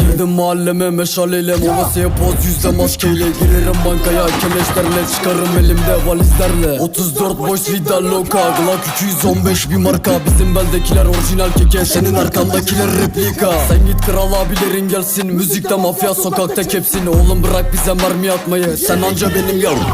Girdim mahalleme meşaleyle Mavasaya poz yüzde maskeyle. Girerim bankaya keleşlerle Çıkarım elimde valizlerle. 34 boş vida loka Glock 215 bir marka. Bizim beldekiler orijinal keke Senin arkandakiler replika. Sen git kral abilerin gelsin Müzikte mafya sokakta kepsin. Oğlum bırak bize mermi atmayı Sen anca benim yavrum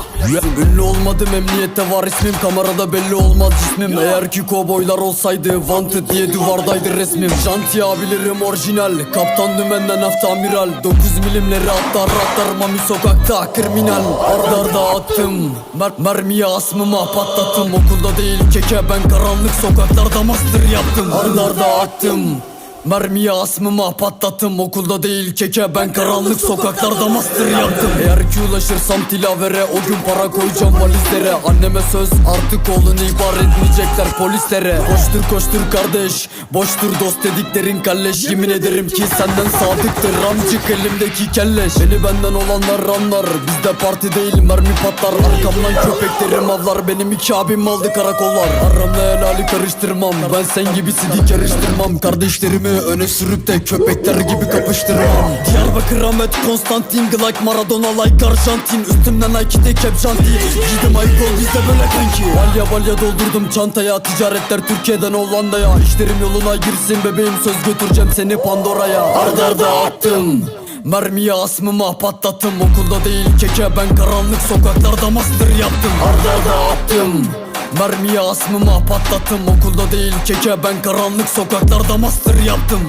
Ünlü olmadım emniyette var ismim. Kamerada belli olmaz cismim Eğer ki kovboylar olsaydı Wanted diye duvardaydı resmim. Janti abilerim orijinal Kaptan dümenden hafta amiral. 9 milimleri atlar atlar Mami sokakta. Kriminal Arda arda attım. Mer Mermiye asmıma patlattım. Okulda değil keke ben karanlık sokaklarda master yaptım. Arda arda attım Mermiye asmıma patlattım okulda değil keke. Ben karanlık sokaklarda master yaptım. Eğer ki ulaşırsam tilavere o gün para koyacağım valizlere. Anneme söz artık oğlunu ihbar etmeyecekler polislere. Koştur koştur kardeş boştur dost dediklerin kalleş. Yemin ederim ki senden sadıktır ramcık elimdeki kelleş. Beni benden olanlar anlar bizde parti değil mermi patlar. Arkamdan köpeklerim avlar benim iki abim aldı karakollar. Aramla helali karıştırmam ben sen gibi sidik yarıştırmam. Kardeşlerimi öne sürüp de köpekler gibi kapıştırmam Diyarbakır Ahmet Konstantin Like Maradona like Arjantin. Üstümden Nike tek hep janti Giydim ayık ol bizde böyle kanki. Balya balya doldurdum çantaya. Ticaretler Türkiye'den Hollanda'ya. İşlerim yoluna girsin bebeğim söz götüreceğim seni Pandora'ya. Arda arda attım. Mermiye asmıma patlattım. Okulda değil keke ben karanlık sokaklarda master yaptım. Arda arda attım Mermiye asmıma patlattım. Okulda değil keke. Ben karanlık sokaklarda master yaptım